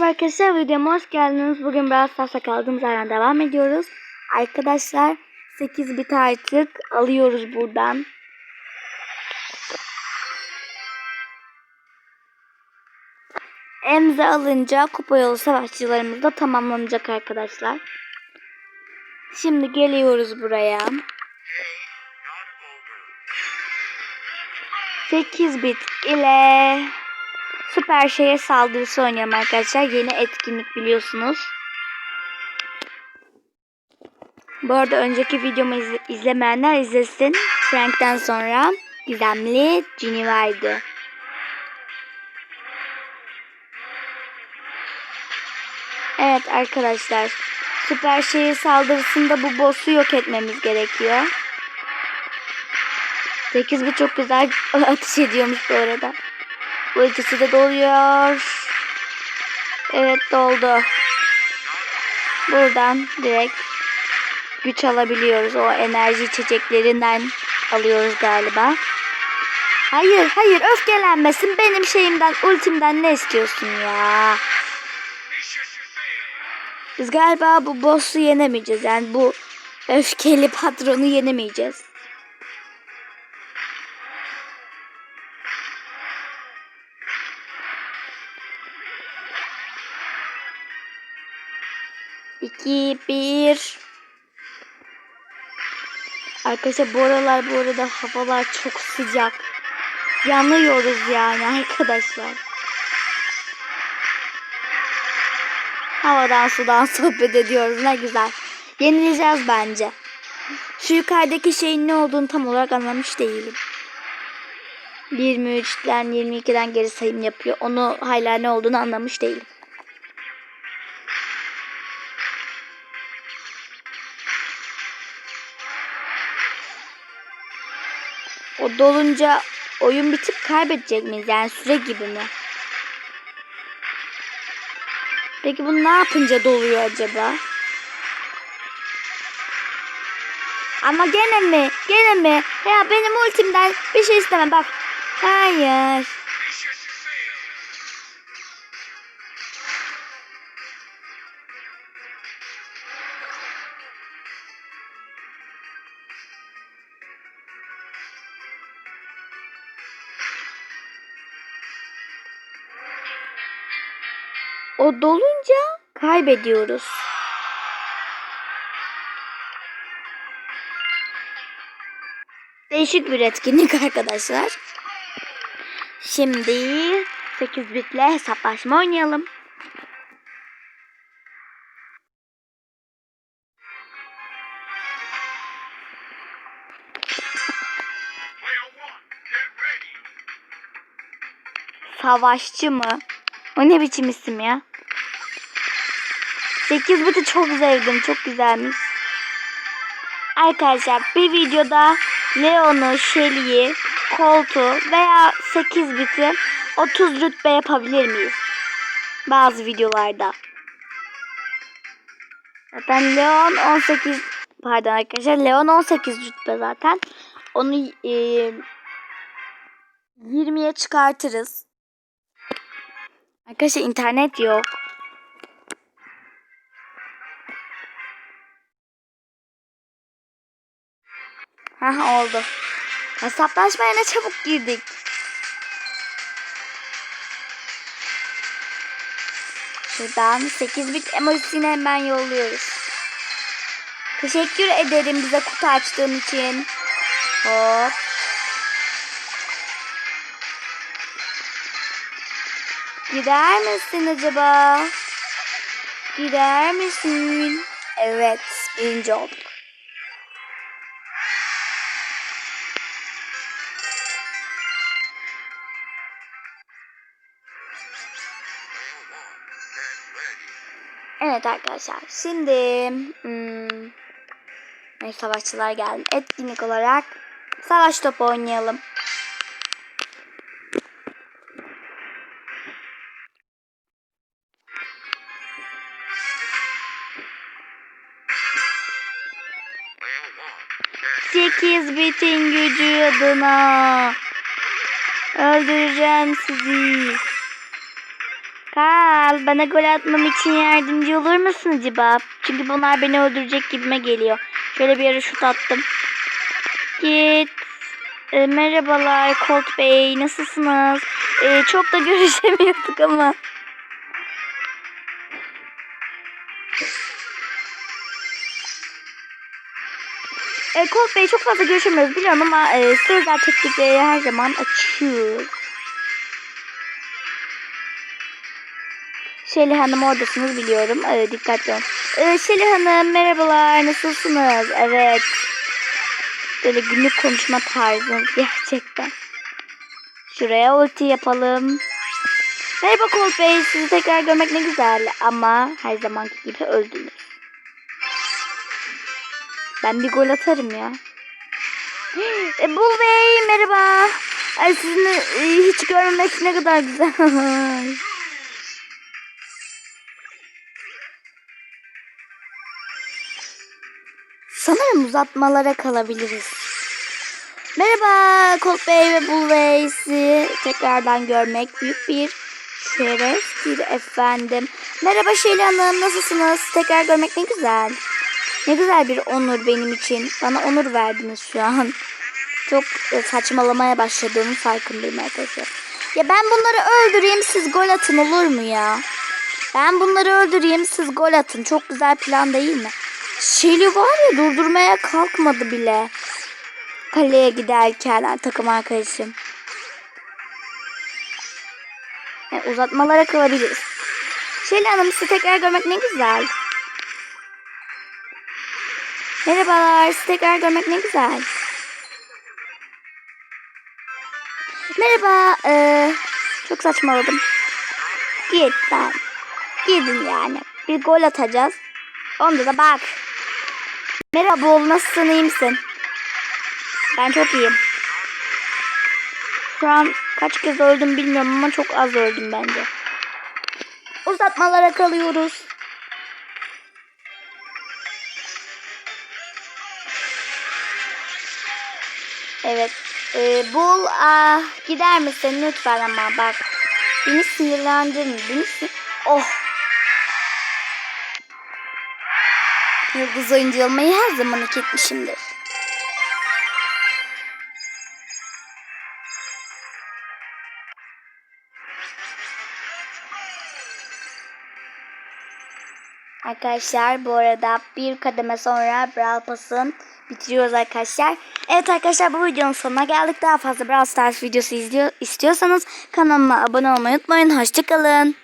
Merhaba arkadaşlar videoma hoş geldiniz. Bugün biraz Stars'a kaldığımız yerden devam ediyoruz. Arkadaşlar 8 bit artık alıyoruz buradan. Emze alınca kupa yolu savaşçılarımız da tamamlanacak arkadaşlar. Şimdi geliyoruz buraya. 8 bit ile Süper şehir saldırısı oynuyorum arkadaşlar. Yeni etkinlik biliyorsunuz. Bu arada önceki videomu izle izlemeyenler izlesin. Frank'ten sonra gizemli Ginny vardı. Evet arkadaşlar. Süper şehir saldırısında bu boss'u yok etmemiz gerekiyor. 8 bir çok güzel atış ediyormuş bu arada. Bu ikisi de doluyor. Evet doldu. Buradan direkt güç alabiliyoruz. O enerji içeceklerinden alıyoruz galiba. Hayır hayır öfkelenmesin. Benim şeyimden ultimden ne istiyorsun ya? Biz galiba bu boss'u yenemeyeceğiz. Yani bu öfkeli patronu yenemeyeceğiz. İki, bir. Arkadaşlar bu aralar bu arada havalar çok sıcak. Yanıyoruz yani arkadaşlar. Havadan sudan sohbet ediyoruz ne güzel. Yenileceğiz bence. Şu yukarıdaki şeyin ne olduğunu tam olarak anlamış değilim. 23'den 22'den geri sayım yapıyor. Onu hala ne olduğunu anlamış değilim. O dolunca oyun bitip kaybedecek miyiz? Yani süre gibi mi? Peki bu ne yapınca doluyor acaba? Ama gene mi? Gene mi? Ya benim ultimden bir şey istemem bak. Hayır. O dolunca kaybediyoruz. Değişik bir etkinlik arkadaşlar. Şimdi 8 bitle hesaplaşma oynayalım. Savaşçı mı? O ne biçim isim ya? 8 biti çok sevdim. Çok güzelmiş. Arkadaşlar bir videoda Leon'u, Shelly'i, Colt'u veya 8 biti 30 rütbe yapabilir miyiz? Bazı videolarda. Zaten Leon 18 pardon arkadaşlar Leon 18 rütbe zaten. Onu e, 20'ye çıkartırız. Arkadaşlar internet yok. Hah oldu. Hesaplaşmaya ne çabuk girdik. Şuradan 8 bit emojisini hemen yolluyoruz. Teşekkür ederim bize kutu açtığın için. Hop. Gider misin acaba? Gider misin? Evet, birinci olduk. Evet arkadaşlar, şimdi hmm, savaşçılar geldi. Etkinlik olarak savaş topu oynayalım. Sekiz bitin gücü adına. Öldüreceğim sizi. Kal bana gol atmam için yardımcı olur musun acaba? Çünkü bunlar beni öldürecek gibime geliyor. Şöyle bir yere şut attım. Git. E, merhabalar Colt Bey nasılsınız? E, çok da görüşemiyorduk ama. E, Colt Bey çok fazla görüşemiyoruz biliyorum ama e, sözler teknikleri her zaman açıyoruz. Şeli Hanım oradasınız biliyorum. Evet, dikkatli olun. Ee, Şeli Hanım merhabalar nasılsınız? Evet. Böyle günlük konuşma tarzınız gerçekten. Şuraya ulti yapalım. Merhaba Colt Bey sizi tekrar görmek ne güzel ama her zamanki gibi öldünüz. Ben bir gol atarım ya. E, Bul Bey merhaba. Ay sizinle e, hiç görmemek ne kadar güzel. Sanırım uzatmalara kalabiliriz. Merhaba Colt Bey ve Bull Bey. Sizi tekrardan görmek büyük bir şereftir efendim. Merhaba Şeli Hanım nasılsınız? Tekrar görmek ne güzel. Ne güzel bir onur benim için. Bana onur verdiniz şu an. Çok e, saçmalamaya başladığımı farkındayım arkadaşlar. Ya ben bunları öldüreyim siz gol atın olur mu ya? Ben bunları öldüreyim siz gol atın. Çok güzel plan değil mi? Şeli var ya durdurmaya kalkmadı bile. Kaleye giderken takım arkadaşım. Yani uzatmalara kalabiliriz. Şeli Hanım sizi tekrar görmek ne güzel. Merhabalar sizi tekrar görmek ne güzel. Merhaba. Ee, çok saçmaladım. Git lan. Gidin yani. Bir gol atacağız. Onda da bak. Merhaba oğlum nasılsın iyi misin? Ben çok iyiyim. Şu an kaç kez öldüm bilmiyorum ama çok az öldüm bence. Uzatmalara kalıyoruz. Evet. Ee, bul ah, gider misin lütfen ama bak. Beni sinirlendirme. Beni sin- Oh. Yıldız oyuncu olmayı her zaman hak etmişimdir. Arkadaşlar bu arada bir kademe sonra Brawl Pass'ın bitiriyoruz arkadaşlar. Evet arkadaşlar bu videonun sonuna geldik. Daha fazla Brawl Stars videosu izliyor, istiyorsanız kanalıma abone olmayı unutmayın. Hoşçakalın.